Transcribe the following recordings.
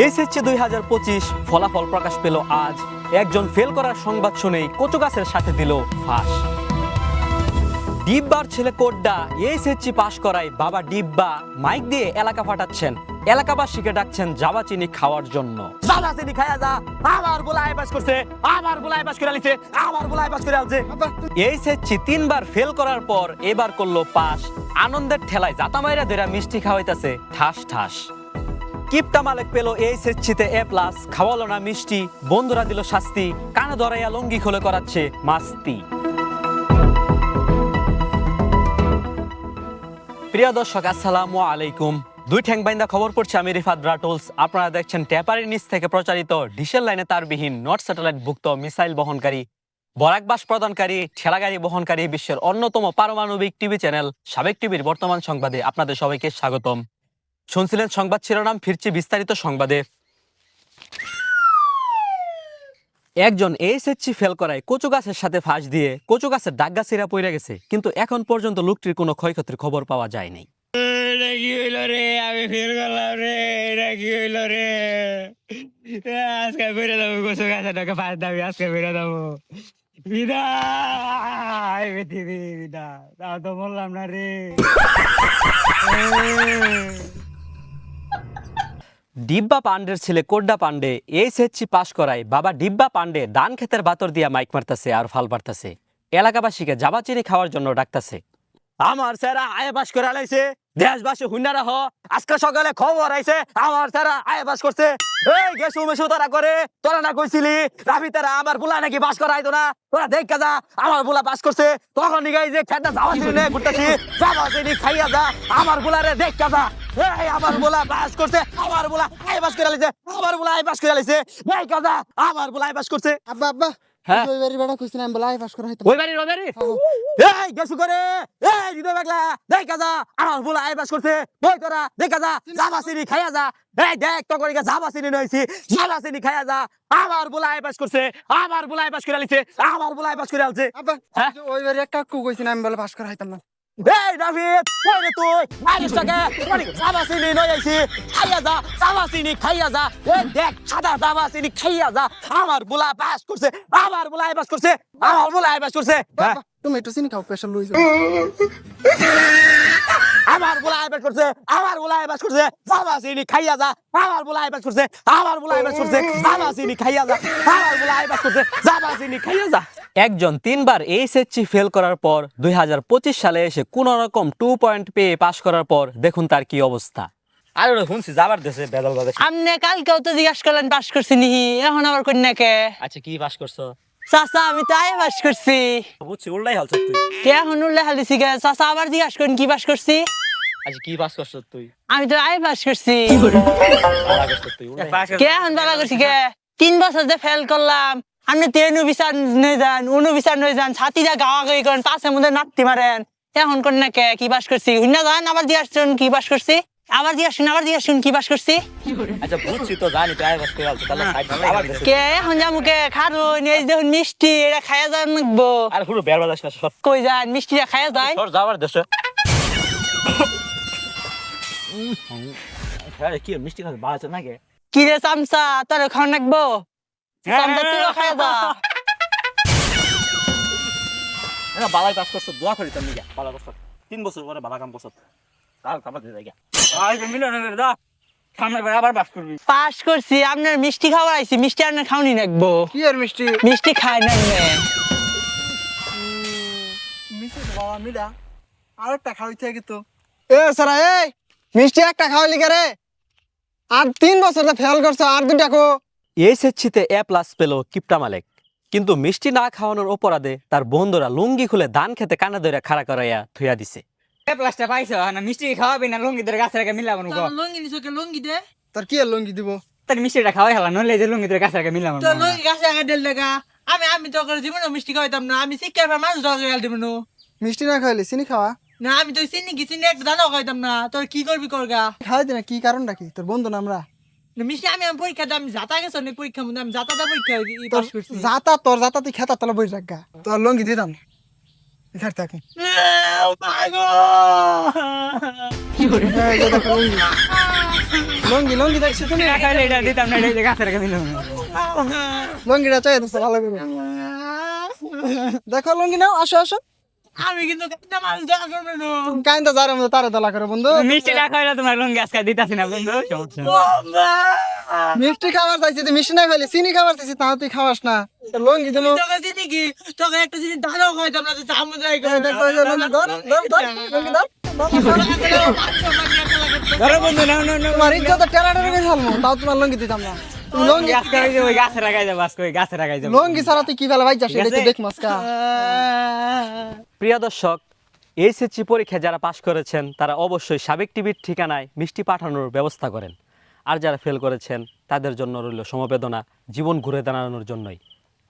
HSC দুই হাজার পঁচিশ ফলাফল প্রকাশ পেল আজ। একজন ফেল করার সংবাদ শুনেই কচু গাছের সাথে দিল ফাঁস। ডিব্বার ছেলে কোড্ডা এইচএসসি পাশ করায় বাবা ডিব্বা মাইক দিয়ে এলাকা ফাটাচ্ছেন এলাকাবাসীকে ডাকছেন জাবা চিনি খাওয়ার জন্য। জাবা চিনি খায়া যা আবার বলাই পাস করছে আবার বলাই পাস করে আলিছে আবার বলাই পাস করে আলছে এইচএসসি তিনবার ফেল করার পর এবার করল পাস আনন্দের ঠেলায় জাতা মাইরা ধরে মিষ্টি খাওয়াইতাছে ঠাস ঠাস। কিপটা মালিক পেল এই এ প্লাস খাওয়ালো না মিষ্টি। বন্ধুরা দিল শাস্তি। কানে ধরাইয়া লঙ্গি খুলে করাচ্ছে মাস্তি। প্রিয় দর্শক, আসসালামু আলাইকুম। দুই ঠ্যাং বাইন্দা খবর পড়ছে আমি রিফাত ব্রাটুলস। আপনারা দেখছেন ট্যাপারের নিচ থেকে প্রচারিত ডিসেল লাইনে তারবিহীন নট স্যাটেলাইট ভুক্ত মিসাইল বহনকারী বরাকবাস প্রদানকারী, ঠেলাগাড়ি বহনকারী বিশ্বের অন্যতম পারমাণবিক টিভি চ্যানেল সাবেক টিভির বর্তমান সংবাদে আপনাদের সবাইকে স্বাগতম। শুনছিলেন সংবাদ শিরোনাম ফিরছি বিস্তারিত সংবাদে। একজন এইচএসসি ফেল করায় কচু গাছের সাথে ফাঁস দিয়ে কচু গাছের ডাগা সিরা পড়ে গেছে কিন্তু এখন পর্যন্ত লোকটির কোনো ক্ষয়ক্ষতির খবর পাওয়া যায়নি। এটা কি হইল রে? আমি ফের করলাম রে। এটা কি হইল রে? আজকে বেরো দেবো পাঁচ দাবি আজকে বেরো দেবো। বিদায় পৃথিবী বিদায়। তাও তো বললাম না রে। ডিব্বা পান্ডের ছেলে কোড্ডা পান্ডে এইচএসসি পাশ করায় বাবা ডিব্বা পান্ডে ডান ক্ষেতের বাতর দিয়া মাইক মারতাছে আর ফাল পারতাছে। এলাকাবাসীকে জাবা চিনি খাওয়ার জন্য ডাকতাছে। আমার স্যারা আয় পাস করে আলাইছে। দেশবাসী হুন্ডারা হ আজকে সকালে খবর আইছে, আমার স্যারা আয় পাস করছে। এই গেছু মেসু তারা করে, তোরা না কইছিলি, রাবি তারা আমার বুলা নাকি পাস করাইতো না? তোরা দেখ যা আমার বুলা পাস করছে। তখন নিগাই যে খেতে যাওয়া ছিল ঘুরতেছি যাওয়া খাইয়া যা, আমার বুলারে দেখ যা এই আমার বুলা পাস করছে আমার বুলা আয় পাস করে আলাইছে আমার বুলা আয় পাস করে আলাইছে দেখ যা আমার বুলা আয় পাস করছে। আব্বা আব্বা হ্যাঁ? ওই বাড়ি বেড়া কইছিলাম বলে আই পাস করা হইতো ওই বাড়ি ওই বাড়ি এই গেছু করে এই হৃদয় বাগলা দেখ যা আমার বুলা আয় পাস করছে। বই তোরা দেখা যা জাবা চিনি খাইয়া যা। এই দেখ তো করে জাবা চিনি নইছি জাবা চিনি খাইয়া যা। আমার বুলা আয় পাস করছে আমার বুলা আয় পাস করে আলিছে আমার বুলা আয় পাস করে আলছে। আব্বা হ্যাঁ? ওই বাড়ি একটা কু কইছিলাম বলে পাস করা হইতাম না। এই দাভিদ কই রে তুই? মারিস টাকে মানে জাবা চিনি নই আইছি। খাইয়া যা জাবা চিনি খাইয়া যা। এই দেখ সাদা জাবা চিনি খাইয়া যা। আমার বুলা পাস করছে আমার বুলা পাস করছে আমার বুলা পাস করছে। তুমি একটু চিনি খাও প্রেশার লই যাও। আমার বুলাই বাস করছে আমার বুলাই বাস করছে বাবা চিনি খাইয়া যা আমার বুলাই বাস করছে আমার বুলাই বাস করছে বাবা চিনি খাইয়া যা আমার বুলাই বাস করছে বাবা চিনি খাইয়া যা। একজন তিনবার এইচএসসি ফেল করার পর দুই হাজার পঁচিশ সালে এসে কোন রকম টু পয়েন্ট পেয়ে পাশ করার পর দেখুন তার কি অবস্থা। আর ওরা শুনছি যাবার দেশে বেদল বাদে আমনে কালকেও তো জিজ্ঞাসা করলেন পাস করছি নিহি এখন আবার কন্যাকে আচ্ছা কি পাস করছ? চাচা আমি তাই পাস করছি। বুঝছি উল্টাই হালছ তুই। কে এখন উল্লে হালিছি গে? চাচা আবার জিজ্ঞাসা করেন কি পাস করছি? আচ্ছা কি পাস করছ তুই? আমি তো আই পাস করছি। কে এখন বালা করছি কে তিন বছর যে ফেল করলাম আপনি তেনু বিচার নই যান উনু বিচার নই যান ছাতিরা গাওয়া গাই করেন পাশে মধ্যে নাতি মারেন। এখন কোন না কে? কি পাস করছি? হুন্না যান আবার জিজ্ঞাসা করেন কি পাস করছি? আবার জিজ্ঞাসা করেন, আবার জিজ্ঞাসা করেন কি পাস করছি? আচ্ছা বুঝছি তো জানি তুই পাস করে তাহলে আবার কে এখন যাব কে? খারুন এই দেখুন মিষ্টি এটা খাইয়া যান নাকবো আর পুরো বের বাদাস না সর। কই যান মিষ্টিটা যায় সর যাবার দেশে হ্যাঁ কি মিষ্টি খাতে নাকি? কি রে চামচা তোর খাওয়া নাকবো চামচা তুইও খাইয়া যা। না বালাই পাস করছ দোয়া করি তুমি বালা বছর তিন বছর পরে বালা কাম করছ দিয়ে পাস করছি আপনার মিষ্টি খাওয়া আইছি মিষ্টি আপনার খাওনি নাকবো। কি আর মিষ্টি? মিষ্টি খায় না। মিষ্টি বাবা মিলা আরেকটা খাওয়াইতে আগে তো। এ সারা এই মিষ্টি একটা খাওয়াইলি কে রে? আর তিন বছর ফেল করছ আর দুটা কো। এইচএসসিতে এ প্লাস পেল কিপটা মালিক। কিন্তু মিষ্টি না খাওয়ানোর অপরাধে তার বন্ধুরা লুঙ্গি খুলে ধান খেতে কানা ধরে খাড়া করাইয়া থুয়া দিছে। প্লাসটা পাইছো? না মিষ্টি খাওয়াবি না লঙ্গি তোর গাছ রেখে মিলাবো নুকো? লঙ্গি নিছো কে লঙ্গি দে। তোর কি লঙ্গি দিব? তোর মিষ্টিটা খাওয়াই হলা নলে যে লঙ্গি তোর গাছ রেখে মিলাবো তো লঙ্গি গাছে আগে দেল লাগা আমি আমি তো করে জীবনে মিষ্টি খাইতাম না। আমি শিক্ষার পর মানুষ দরকার গেল দিব মিষ্টি না খাইলি চিনি খাওয়া? না আমি তো চিনি কি চিনি একটা দানাও খাইতাম না। তোর কি করবি করগা খাওয়াই দিনা কি কারণটা কি? তোর বন্ধু না আমরা? মিষ্টি আমি আমি পরীক্ষা দিই, আমি যাতা গেছো নি পরীক্ষা যাতাটা পরীক্ষা ই তোর পাস করছি। যাতা তোর যাতা তুই খেতা তোলা বই রাখা তোর লঙ্গি দিতাম এখানে থাকি। Oh my God! দেখো লঙ্গি। লঙ্গি দেখছি তুমি? না এটা দিতাম না এটা গাছের মিলুম লঙ্গিটা চাই দিচ্ছে ভালো করে। দেখো লঙ্গি নাও আসো আসো। আমি কিন্তু কাইন্দা যার মধ্যে তারে দলা করে বন্ধু। মিষ্টি না খাইলে তোমার লঙ্গি আজকে দিতাছি না বন্ধু। মিষ্টি খাবার চাইছি তুই মিষ্টি না খাইলে চিনি খাবার চাইছি তাও তুই খাওয়াস না। তো লঙ্গি দেবো তোকে দিদি কি? তোকে একটা জিনিস দাঁড়াও খাইতাম না তো সামুদ্রিক এই যে ধর ধর ধর লঙ্গি ধর। ধরো বন্ধু নাও নাও নাও তোমার ইজ্জত টেরা টেরা করে তাও তোমার লঙ্গি দিতাম না। লঙ্গি আজকে ওই ওই গাছের আগাই যাব আজকে ওই গাছের আগাই যাব। লঙ্গি ছাড়া তুই কি ফেলা ভাই যাস এটা দেখ মাসকা প্রিয় দর্শক এইচএসসি পরীক্ষা যারা পাশ করেছেন তারা অবশ্যই সাবেক টিভির ঠিকানায় মিষ্টি পাঠানোর ব্যবস্থা করেন। আর যারা ফেল করেছেন তাদের জন্য রইল সমবেদনা জীবন ঘুরে দাঁড়ানোর জন্যই।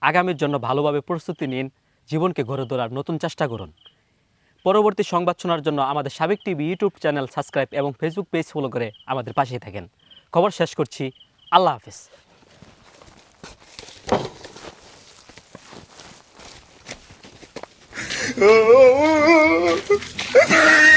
আগামীর জন্য ভালোভাবে প্রস্তুতি নিন, জীবনকে গড়ে তোলার নতুন চেষ্টা করুন। পরবর্তী সংবাদ শোনার জন্য আমাদের সাবেক টিভি ইউটিউব চ্যানেল সাবস্ক্রাইব এবং ফেসবুক পেজ ফলো করে আমাদের পাশেই থাকেন। খবর শেষ করছি, আল্লাহ হাফিজ।